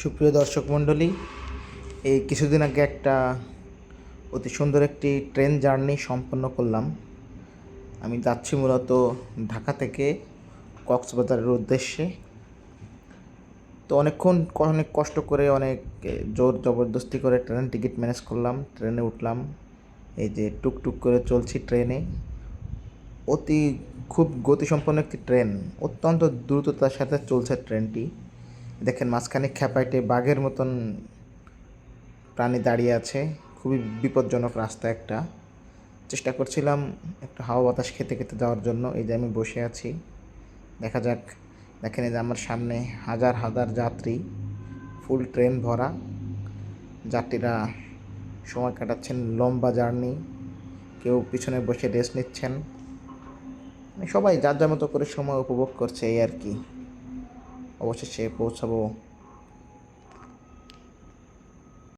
সুপ্রিয় দর্শক মণ্ডলী, এই কিছুদিন আগে একটা অতি সুন্দর একটি ট্রেন জার্নি সম্পন্ন করলাম। আমি যাচ্ছি মূলত ঢাকা থেকে কক্সবাজারের উদ্দেশ্যে। তো অনেকক্ষণ অনেক কষ্ট করে, অনেক জোর জবরদস্তি করে ট্রেনের টিকিট ম্যানেজ করলাম, ট্রেনে উঠলাম। এই যে টুকটুক করে চলছি ট্রেনে। অতি খুব গতিসম্পন্ন একটি ট্রেন, অত্যন্ত দ্রুততার সাথে চলছে ট্রেনটি। দেখেন মাঝখানে খ্যাপাইটে বাঘের মতন প্রাণী দাঁড়িয়ে আছে। খুবই বিপজ্জনক রাস্তা একটা। চেষ্টা করছিলাম একটু হাওয়া বাতাস খেতে খেতে যাওয়ার জন্য। এই যে আমি বসে আছি। দেখা যাক। দেখেন এই যে আমার সামনে হাজার হাজার যাত্রী, ফুল ট্রেন ভরা। যাত্রীরা সময় কাটাচ্ছেন, লম্বা জার্নি। কেউ পিছনে বসে রেস্ট নিচ্ছেন। মানে সবাই যার যার মতো করে সময় উপভোগ করছে এই আর কি। অবশেষে পৌঁছাবো